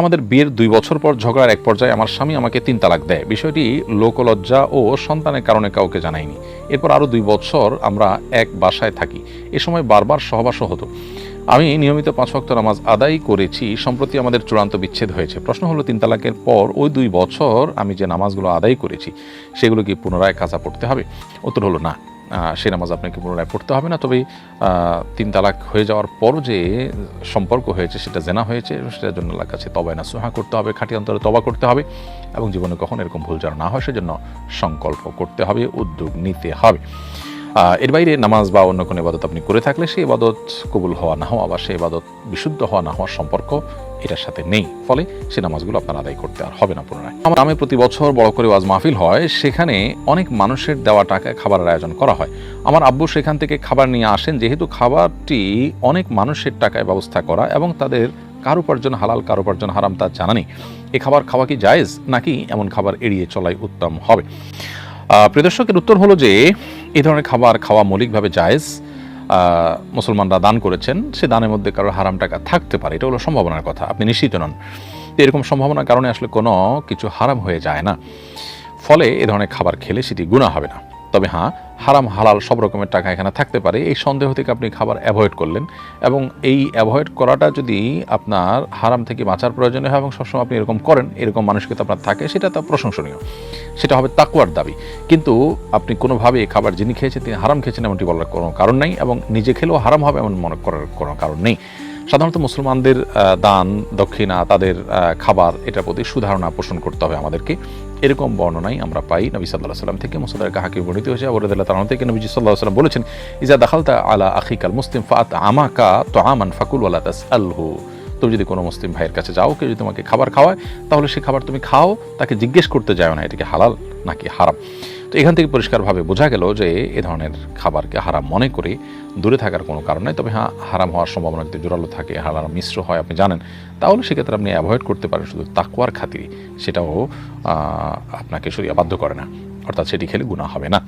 আমাদের বিয়ের দুই বছর পর ঝগড়ার এক পর্যায়ে আমার স্বামী আমাকে তিন তালাক দেয়। বিষয়টি লোকলজ্জা ও সন্তানের কারণে কাউকে জানাইনি। এরপর আরও দুই বছর আমরা এক বাসায় থাকি। এ সময় বারবার সহবাসও হতো। আমি নিয়মিত পাঁচ ওয়াক্ত নামাজ আদায় করেছি, সম্প্রতি আমাদের চূড়ান্ত বিচ্ছেদ হয়েছে। প্রশ্ন হলো, তিন তালাকের পর ওই দুই বছর আমি যে নামাজগুলো আদায় করেছি, সেগুলো কি পুনরায় কাজা পড়তে হবে? উত্তর হলো না। সেই নামাজ আপনাকে পুনরায় পড়তে হবে না। তবে তিন তালাক হয়ে যাওয়ার পর যে সম্পর্ক হয়েছে, সেটা জেনা হয়েছে, সেটার জন্য আল্লাহর কাছে তবায় না সোহা করতে হবে, খাঁটি অন্তরে তবা করতে হবে এবং জীবনে কখন এরকম ভুল যেন না হয়, সেজন্য সংকল্প করতে হবে, উদ্যোগ নিতে হবে। এর বাইরে নামাজ বা অন্য কোনো ইবাদত আপনি করে থাকলে সেই ইবাদত কবুল হওয়া না হওয়া বা সেই ইবাদত বিশুদ্ধ হওয়া না হওয়ার সম্পর্ক এটার সাথে নেই। ফলে সেই নামাজগুলো আপনার আদায় করতে আর হবে না পুনরায়। আমার নামে প্রতি বছর বড় করে ওয়াজ মাহফিল হয়, সেখানে অনেক মানুষের দেওয়া টাকায় খাবারের আয়োজন করা হয়। আমার আব্বু সেখান থেকে খাবার নিয়ে আসেন, যেহেতু খাবারটি অনেক মানুষের টাকায় ব্যবস্থা করা এবং তাদের কার উপার্জন হালাল, কার উপার্জন হারাম তা জানা নেই। এ খাবার খাওয়া কি জায়েজ? নাকি এমন খাবার এড়িয়ে চলাই উত্তম হবে? আহ, প্রিয় দর্শকের উত্তর হলো যে এই ধরনের খাবার খাওয়া মৌলিকভাবে জায়েজ মুসলমানরা দান করেছেন সে দানের মধ্যে কারোর হারাম টাকা থাকতে পারে এটা হলো সম্ভাবনার কথা আপনি নিশ্চিত নন। এরকম সম্ভাবনার কারণে আসলে কোনো কিছু হারাম হয়ে যায় না। ফলে এ ধরনের খাবার খেলে সেটি গুণা হবে না। তবে হ্যাঁ হারাম, হালাল সব রকমের টাকা এখানে থাকতে পারে। এই সন্দেহ থেকে আপনি খাবার অ্যাভয়েড করলেন এবং এই অ্যাভয়েড করাটা যদি আপনার হারাম থেকে বাঁচার প্রয়োজনে হয় এবং সবসময় আপনি এরকম করেন, এরকম মানুষকে তো আপনার থাকে, সেটা তো প্রশংসনীয়। সেটা হবে তাকুয়ার দাবি। কিন্তু আপনি কোনোভাবে খাবার যিনি খেয়েছেন, তিনি হারাম খেয়েছেন এমনটি বলার কোনো কারণ নেই এবং নিজে খেলেও হারাম হবে এমন মনে করার কোনো কারণ নেই। সাধারণত মুসলমানদের দান, দক্ষিণা, তাদের খাবার এটার প্রতি সুধারণা পোষণ করতে হবে আমাদেরকে। এরকম বর্ণনাই আমরা পাই নবী সাল্লাহ সাল্লাম থেকে। মুসলার কাহাকে বর্ণিত হয়েছে। আবরদুল্লাহ তালা থেকে নবী সাল্লাহ সাল্লাম বলেছেন, ইজা দাখালতা আলা আখিকাল মুসলিম ফাত আমাকা তো আমান ফাকুল ওয়ালা তাস আলহু তুমি যদি কোনো মুসলিম ভাইয়ের কাছে যাও, কেউ যদি তোমাকে খাবার খাওয়ায়, তাহলে সে খাবার তুমি খাও, তাকে জিজ্ঞেস করতে যাও না, এটাকে হালাল নাকি হারাম। এখান থেকে পরিষ্কারভাবে বোঝা গেল যে এ ধরনের খাবারকে হারাম মনে করে দূরে থাকার কোনো কারণ নেই। তবে হ্যাঁ হারাম হওয়ার সম্ভাবনা যদি জোরালো থাকে হারাম মিশ্র হয়, আপনি জানেন। তাহলে সেক্ষেত্রে আপনি অ্যাভয়েড করতে পারেন শুধু তাকুয়ার খাতিরে। সেটাও আপনাকে শরীর বাধ্য করে না। অর্থাৎ সেটি খেলে গুণা হবে না।